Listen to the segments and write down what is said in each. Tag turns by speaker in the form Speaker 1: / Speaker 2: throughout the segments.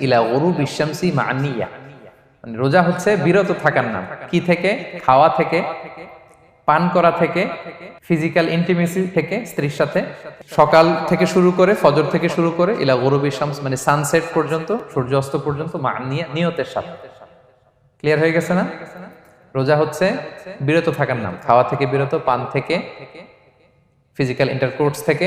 Speaker 1: ইলা মা'নিয়া মানে রোজা হচ্ছে বিরত থাকার নাম। কি থেকে? খাওয়া থেকে, পান করা থেকে ফিজিক্যাল ইন্টিমেসি থেকে, স্ত্রীর সাথে। সকাল থেকে শুরু করে, ফজর থেকে শুরু করে, ইলা গরবি শামস মানে সানসেট পর্যন্ত, সূর্যাস্ত পর্যন্ত নিয়তের সাথে। ক্লিয়ার হয়ে গেছে না? রোজা হচ্ছে বিরত থাকার নাম। খাওয়া থেকে বিরত, পান থেকে ফিজিক্যাল ইন্টারকোর্স থেকে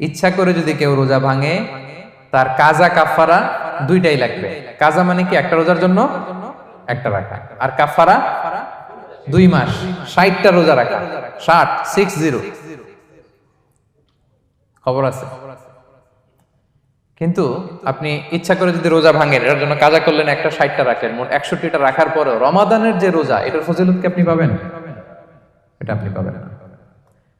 Speaker 1: ইচ্ছা করে যদি কেউ রোজা ভাঙে, তার কাজা কাফারা দুইটাই লাগবে। কাজা মানে কি? একটা রোজার জন্য, একটা রাখা। আর কাফারা দুই মাস, ষাটটা রোজা রাখা। ষাট সিক্স জিরো খবর আছে? কিন্তু আপনি ইচ্ছা করে যদি রোজা ভাঙেন, এটার জন্য কাজা করলেন, একটা ষাটটা রাখলেন, মোট একষট্টিটা রাখার পরেও রমাদানের যে রোজা, এটার ফজিলত কি আপনি পাবেন? এটা আপনি পাবেন না।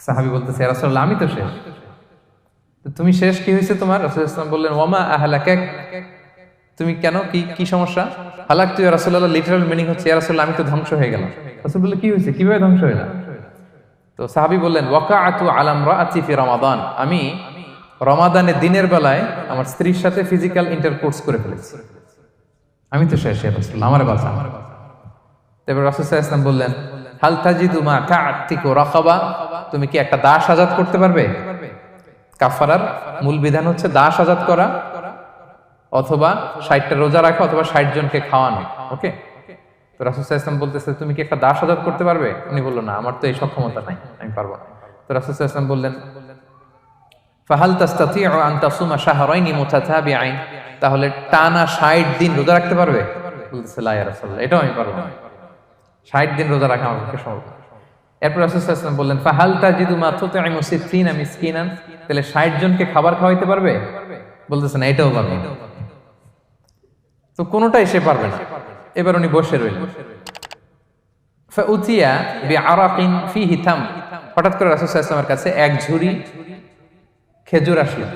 Speaker 1: সাহাবি বলতেছে রাসূলুল্লাহ, আমি তো শেষ। তুমি শেষ কি হয়েছে তোমার? রাসূল ইসলাম বললেন, ওয়ামা আহলাকাক তুমি কেন? কি কি সমস্যা? হালাকতু তুই রাসূলুল্লাহ লিটারাল মিনিং হচ্ছে রাসূলুল্লাহ, আমি তো ধ্বংস হয়ে গেলাম। রাসূল বললেন কি হয়েছে? কীভাবে ধ্বংস হইলা তো সাহাবি বললেন ওয়াকা আতু আলাম রাআতি ফি রমাদান। আমি রমাদানের দিনের বেলায় আমার স্ত্রীর সাথে ফিজিক্যাল ইন্টারকোর্স করে ফেলেছি। আমি তো শেষ রাসূল আমার বাসা তারপর রাসূল সাল্লাল্লাহু আলাইহি ওয়াসাল্লাম বললেন কাআতিকু রাখাবা তুমি কি একটা দাস আজাদ করতে পারবে? কাফারার মূল বিধান হচ্ছে দাস আজাদ করা অথবা রোজা রাখা অথবা ষাট জনকে খাওয়ানো, ওকে? তো বলতেছে, তুমি কি একটা দাস আজাদ করতে পারবে? উনি বলল, না, আমার তো এই সক্ষমতা নাই, আমি পারব না। তো রাসুল ইসলাম বললেন, ফাহাল তাস্তাতিউ আন তাসুমা শাহরাইনি মুতাতাবিআইন? তাহলে টানা 60 দিন রোজা রাখতে পারবে? বলতেছে, লা ইয়া এটাও আমি পারব না। 60 দিন রোজা রাখা আমার পক্ষে সম্ভব। এরপর রাসূল সাল্লাল্লাহু আলাইহি ওয়াসাল্লাম বললেন, ফাহাল তাজিদু মা তুতঈমু সিত্তিনা মিসকিনান? তাহলে 60 জনকে খাবার খাওয়াইতে পারবে? বলতেছে, না, এটাও পারবে তো কোনোটাই সে পারবে না। এবার উনি বসে রইলেন। ফাউতিয়া বিআরাকিন ফিহি তাম। হঠাৎ করে রাসূল কাছে এক ঝুড়ি খেজুর আসলো।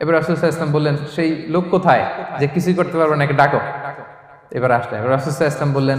Speaker 1: এবার রাসুল বললেন, সেই লোক কোথায়? যে কিছুই করতে পারবে না, একে ডাকো। এবার আসলে। এবার রাসুল বললেন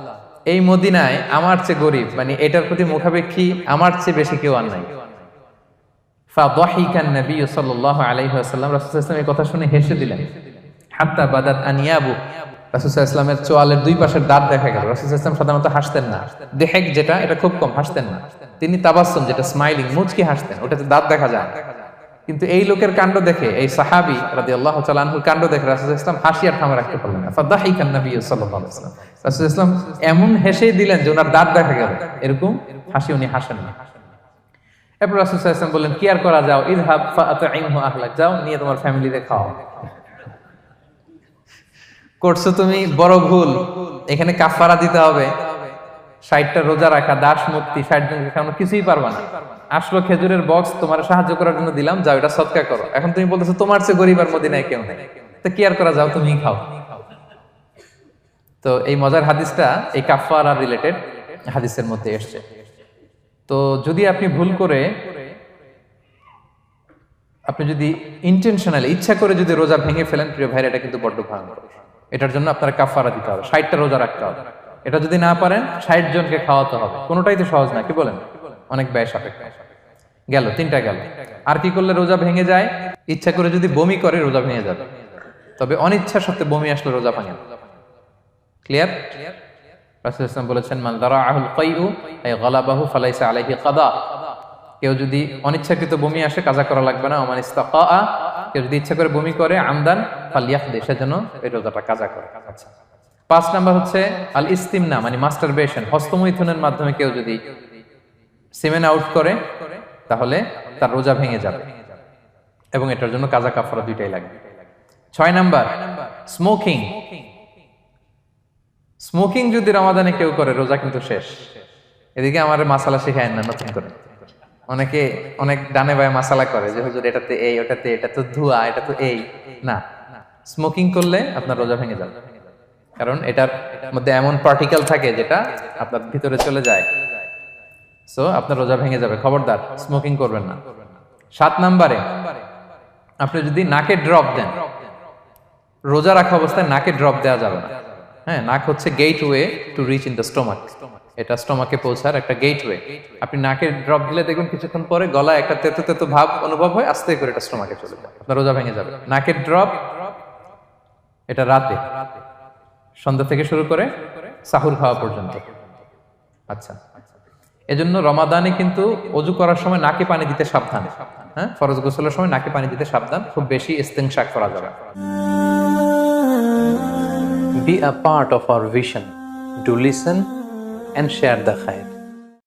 Speaker 1: এই মদিনায় আমার চেয়ে গরিব মানে এটার প্রতি মুখাপেক্ষী আমার চেয়ে বেশি কেউ আর নাই। কথা শুনে হেসে দাঁত দেখা সাধারণত হাসতেন না। যেটা, এটা খুব কম হাসতেন না। তিনি যেটা স্মাইলিং, মুচকি হাসতেন, ওটাতে দাঁত দেখা যায়। কিন্তু এই লোকের কাণ্ড দেখে, এই সাহাবি তাআলা আনহুর কাণ্ড দেখে রাসূল ইসলাম হাসি আর থামা রাখতে পারলেন না। রাসূল ইসলাম এমন হেসেই দিলেন যে ওনার দাঁত দেখা গেল। এরকম হাসি উনি হাসেন না এরপর রাসূল ওয়াসাল্লাম বললেন, কি আর করা যাও ফাআতঈমহু আহলাক যাও নিয়ে তোমার ফ্যামিলিতে খাও করছ তুমি? বড় ভুল। এখানে কাফারা দিতে হবে। ষাটটা রোজা রাখা, দাস মুক্তি, ষাট জনকে খাওয়ানো, কিছুই পারবা না। আসলো খেজুরের বক্স তোমার সাহায্য করার জন্য দিলাম, যাও, এটা সৎকা করো। এখন তুমি বলতেছো, তোমার চেয়ে গরিব আর মদিনায় কেউ নেই। তো কি আর করা যাও তুমি খাও। তো এই মজার হাদিসটা এই কাফারা রিলেটেড হাদিসের মধ্যে এসছে। তো যদি আপনি ভুল করে আপনি যদি ইন্টেনশনালি ইচ্ছা করে যদি রোজা ভেঙে ফেলেন, প্রিয় ভাইরা, এটা কিন্তু বড্ড ভয়ঙ্কর। এটার জন্য আপনার কাফারা দিতে হবে, ষাটটা রোজা রাখতে হবে। এটা যদি না পারেন, ষাট জনকে খাওয়াতে হবে। কোনোটাই তো সহজ না, কি বলেন? অনেক ব্যয় সাপেক্ষ। গেল, তিনটা গেল। আর কি করলে রোজা ভেঙে যায়? ইচ্ছা করে যদি বমি করে, রোজা ভেঙে যাবে। তবে অনিচ্ছা সত্ত্বে বমি আসলে রোজা ভাঙে ক্লিয়ার রাসূল ইসলাম বলেছেন, মান দারাআহুল কাইউ, আই গালাবাহু ফালাইসা আলাইহি কাদা। কেউ যদি অনিচ্ছাকৃত বমি আসে, কাজা করা লাগবে না। ওমান ইস্তাকা কেউ যদি ইচ্ছা করে বমি করে, আমদান ফালিয়াখদে সেজন্য এই রোজাটা কাজা করে। আচ্ছা। পাঁচ নাম্বার হচ্ছে আল ইস্তিমনা মানে মাস্টারবেশন, হস্তমৈথুনের মাধ্যমে কেউ যদি সিমেন আউট করে, তাহলে তার রোজা ভেঙে যাবে। এবং এটার জন্য কাজা কাফারা দুইটাই লাগবে। ছয় নাম্বার, স্মোকিং। স্মোকিং যদি রমাদানে কেউ করে, রোজা কিন্তু শেষ। এদিকে আমার মাসালা শেখায় না, নতুন করে। অনেকে অনেক ডানে বায়ে মাসালা করে যে, হুজুর, এটাতে এই, ওটাতে, এটা তো ধোয়া, এটা তো এই। না। স্মোকিং করলে আপনার রোজা ভেঙে যাবে। কারণ এটার মধ্যে এমন পার্টিকেল থাকে যেটা আপনার ভিতরে চলে যায়। সো আপনার রোজা ভেঙে যাবে। খবরদার স্মোকিং করবেন না। সাত নাম্বারে, আপনি যদি নাকে ড্রপ দেন, রোজা রাখা অবস্থায় নাকে ড্রপ দেওয়া যাবে না। হ্যাঁ নাক হচ্ছে gateway to reach in the stomach এটা স্টোমাকে পৌঁছার একটা গেট ওয়ে আপনি নাকে ড্রপ দিলে দেখবেন কিছুক্ষণ পরে গলায় একটা তেতো তেতো ভাব অনুভব হয়, আস্তে করে এটা স্টোমাকে চলে যায়। আপনার রোজা ভেঙে যাবে। নাকের ড্রপ এটা রাতে। সন্ধ্যা থেকে শুরু করে সাহুর খাওয়া পর্যন্ত। আচ্ছা। এজন্য রমাদানে কিন্তু অজু করার সময় নাকে পানি দিতে সাবধান। হ্যাঁ ফরজ গোসলের সময় নাকে পানি দিতে সাবধান। খুব বেশি ইস্তেংশাক করা যাবে। Be a part of our vision. Do listen and share the khair.